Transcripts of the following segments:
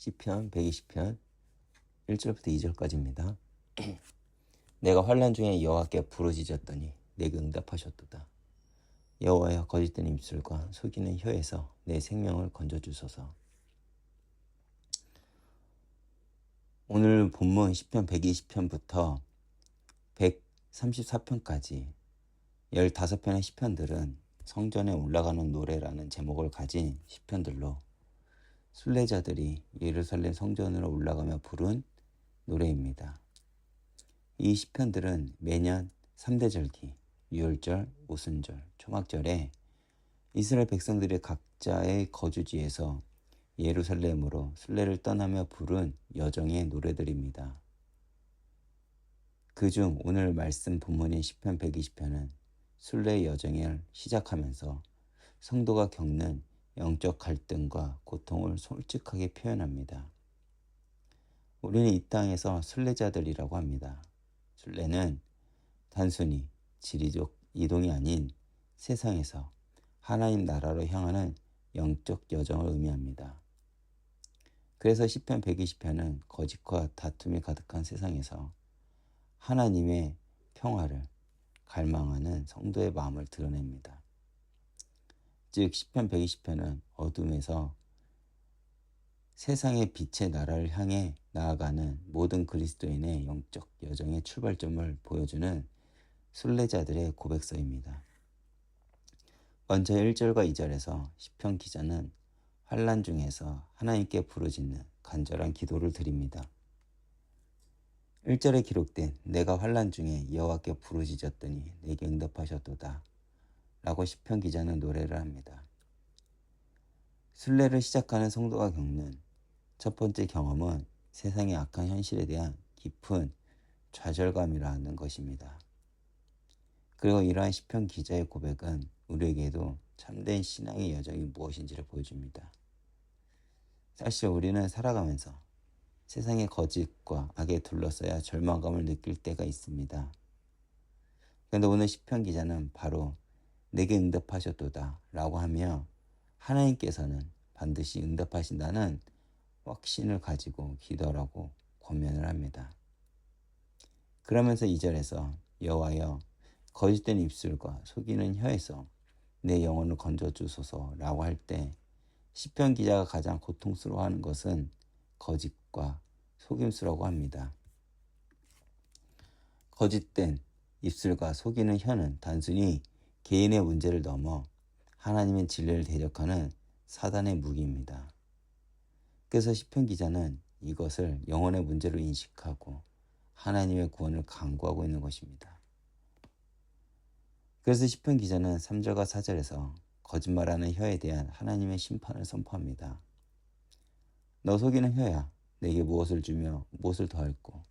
시편 120편 1절부터 2절까지입니다. 내가 환란 중에 여호와께 부르짖었더니 내게 응답하셨도다. 여호와여 거짓된 입술과 속이는 혀에서 내 생명을 건져 주소서. 오늘 본문 시편 120편부터 134편까지 15편의 시편들은 성전에 올라가는 노래라는 제목을 가진 시편들로 순례자들이 예루살렘 성전으로 올라가며 부른 노래입니다. 이 시편들은 매년 3대 절기, 유월절, 오순절, 초막절에 이스라엘 백성들이 각자의 거주지에서 예루살렘으로 순례를 떠나며 부른 여정의 노래들입니다. 그중 오늘 말씀 본문인 시편 120편은 순례 여정을 시작하면서 성도가 겪는 영적 갈등과 고통을 솔직하게 표현합니다. 우리는 이 땅에서 순례자들이라고 합니다. 순례는 단순히 지리적 이동이 아닌 세상에서 하나님 나라로 향하는 영적 여정을 의미합니다. 그래서 시편 120편은 거짓과 다툼이 가득한 세상에서 하나님의 평화를 갈망하는 성도의 마음을 드러냅니다. 즉 시편 120편은 어둠에서 세상의 빛의 나라를 향해 나아가는 모든 그리스도인의 영적 여정의 출발점을 보여주는 순례자들의 고백서입니다. 먼저 1절과 2절에서 시편 기자는 환란 중에서 하나님께 부르짖는 간절한 기도를 드립니다. 1절에 기록된 내가 환란 중에 여호와께 부르짖었더니 내게 응답하셨도다 라고 시편 기자는 노래를 합니다. 순례를 시작하는 성도가 겪는 첫 번째 경험은 세상의 악한 현실에 대한 깊은 좌절감이라는 것입니다. 그리고 이러한 시편 기자의 고백은 우리에게도 참된 신앙의 여정이 무엇인지를 보여줍니다. 사실 우리는 살아가면서 세상의 거짓과 악에 둘러싸여 절망감을 느낄 때가 있습니다. 그런데 오늘 시편 기자는 바로 내게 응답하셨도다 라고 하며 하나님께서는 반드시 응답하신다는 확신을 가지고 기도하라고 권면을 합니다. 그러면서 2절에서 여호와여 거짓된 입술과 속이는 혀에서 내 영혼을 건져 주소서라고 할 때 시편 기자가 가장 고통스러워하는 것은 거짓과 속임수라고 합니다. 거짓된 입술과 속이는 혀는 단순히 개인의 문제를 넘어 하나님의 진리를 대적하는 사단의 무기입니다. 그래서 시편 기자는 이것을 영혼의 문제로 인식하고 하나님의 구원을 강구하고 있는 것입니다. 그래서 시편 기자는 3절과 4절에서 거짓말하는 혀에 대한 하나님의 심판을 선포합니다. 너 속이는 혀야 내게 무엇을 주며 무엇을 더할고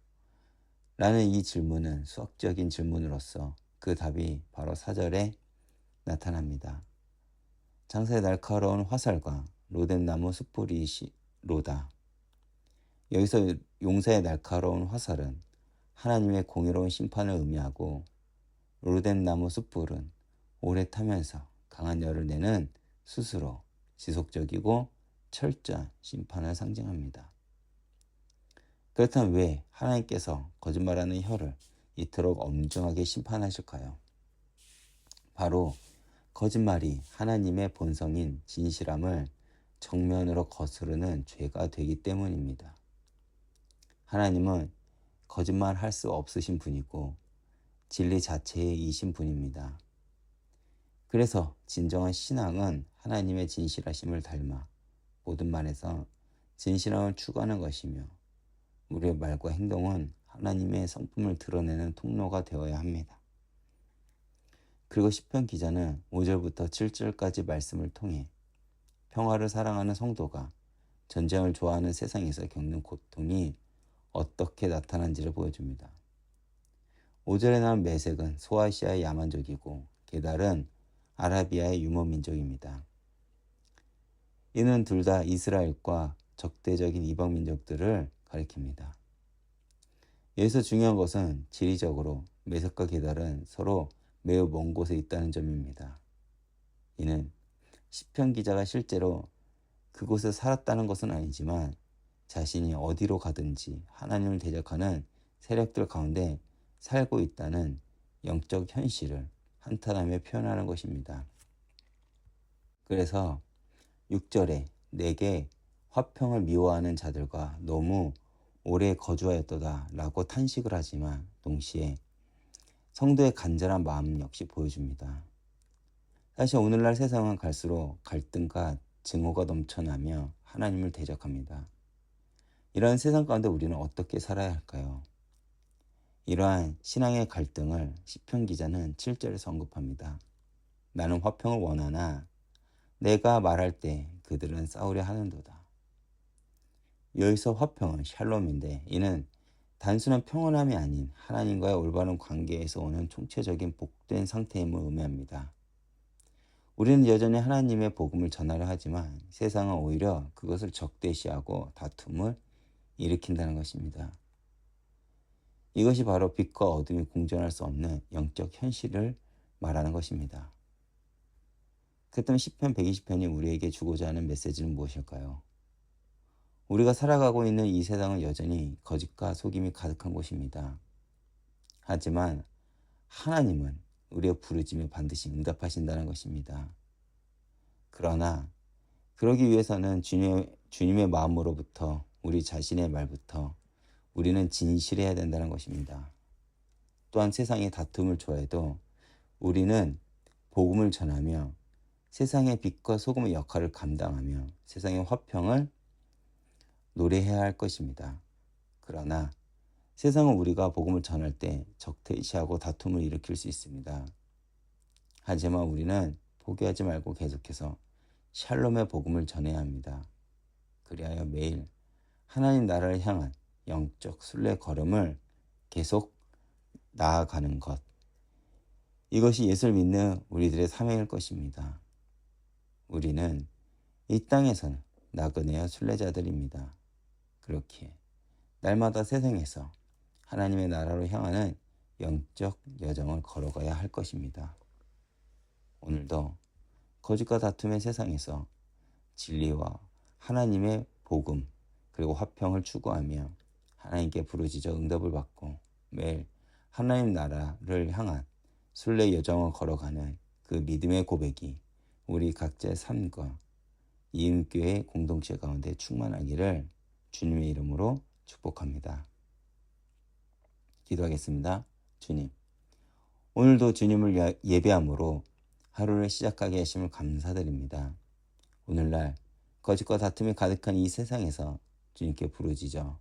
라는 이 질문은 수학적인 질문으로서 그 답이 바로 사절에 나타납니다. 장사의 날카로운 화살과 로덴나무 숯불이 로다. 여기서 용사의 날카로운 화살은 하나님의 공의로운 심판을 의미하고 로덴나무 숯불은 오래 타면서 강한 열을 내는 스스로 지속적이고 철저한 심판을 상징합니다. 그렇다면 왜 하나님께서 거짓말하는 혀를 이토록 엄정하게 심판하실까요? 바로 거짓말이 하나님의 본성인 진실함을 정면으로 거스르는 죄가 되기 때문입니다. 하나님은 거짓말 할 수 없으신 분이고 진리 자체의 이신 분입니다. 그래서 진정한 신앙은 하나님의 진실하심을 닮아 모든 말에서 진실함을 추구하는 것이며 우리의 말과 행동은 하나님의 성품을 드러내는 통로가 되어야 합니다. 그리고 시편 기자는 5절부터 7절까지 말씀을 통해 평화를 사랑하는 성도가 전쟁을 좋아하는 세상에서 겪는 고통이 어떻게 나타난지를 보여줍니다. 5절에 나온 메색은 소아시아의 야만족이고 게달은 아라비아의 유머 민족입니다. 이는 둘 다 이스라엘과 적대적인 이방 민족들을 가리킵니다. 여기서 중요한 것은 지리적으로 메색과 게달은 서로 매우 먼 곳에 있다는 점입니다. 이는 시편 기자가 실제로 그곳에 살았다는 것은 아니지만 자신이 어디로 가든지 하나님을 대적하는 세력들 가운데 살고 있다는 영적 현실을 한탄하며 표현하는 것입니다. 그래서 6절에 내게 화평을 미워하는 자들과 너무 오래 거주하였도다 라고 탄식을 하지만 동시에 성도의 간절한 마음 역시 보여줍니다. 사실 오늘날 세상은 갈수록 갈등과 증오가 넘쳐나며 하나님을 대적합니다. 이러한 세상 가운데 우리는 어떻게 살아야 할까요? 이러한 신앙의 갈등을 시편 기자는 7절에 언급합니다. 나는 화평을 원하나 내가 말할 때 그들은 싸우려 하는도다. 여기서 화평은 샬롬인데 이는 단순한 평온함이 아닌 하나님과의 올바른 관계에서 오는 총체적인 복된 상태임을 의미합니다. 우리는 여전히 하나님의 복음을 전하려 하지만 세상은 오히려 그것을 적대시하고 다툼을 일으킨다는 것입니다. 이것이 바로 빛과 어둠이 공존할 수 없는 영적 현실을 말하는 것입니다. 그렇다면 10편 120편이 우리에게 주고자 하는 메시지는 무엇일까요? 우리가 살아가고 있는 이 세상은 여전히 거짓과 속임이 가득한 곳입니다. 하지만 하나님은 우리의 부르짐에 반드시 응답하신다는 것입니다. 그러나 그러기 위해서는 주님의, 주님의 마음으로부터 우리 자신의 말부터 우리는 진실해야 된다는 것입니다. 또한 세상의 다툼을 좋아해도 우리는 복음을 전하며 세상의 빛과 소금의 역할을 감당하며 세상의 화평을 노래해야 할 것입니다. 그러나 세상은 우리가 복음을 전할 때 적대시하고 다툼을 일으킬 수 있습니다. 하지만 우리는 포기하지 말고 계속해서 샬롬의 복음을 전해야 합니다. 그리하여 매일 하나님 나라를 향한 영적 순례 걸음을 계속 나아가는 것. 이것이 예수를 믿는 우리들의 사명일 것입니다. 우리는 이 땅에서는 나그네와 순례자들입니다. 그렇기에 날마다 세상에서 하나님의 나라로 향하는 영적 여정을 걸어가야 할 것입니다. 오늘도 거짓과 다툼의 세상에서 진리와 하나님의 복음 그리고 화평을 추구하며 하나님께 부르짖어 응답을 받고 매일 하나님 나라를 향한 순례 여정을 걸어가는 그 믿음의 고백이 우리 각자의 삶과 이음교회 공동체 가운데 충만하기를 주님의 이름으로 축복합니다. 기도하겠습니다. 주님, 오늘도 주님을 예배함으로 하루를 시작하게 하심을 감사드립니다. 오늘날 거짓과 다툼이 가득한 이 세상에서 주님께 부르짖어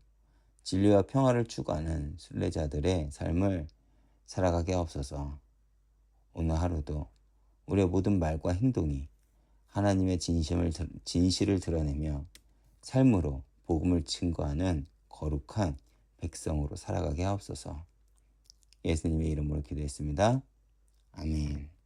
진리와 평화를 추구하는 순례자들의 삶을 살아가게 하옵소서. 오늘 하루도 우리의 모든 말과 행동이 하나님의 진심을, 진실을 드러내며 삶으로 복음을 증거하는 거룩한 백성으로 살아가게 하옵소서. 예수님의 이름으로 기도했습니다. 아멘.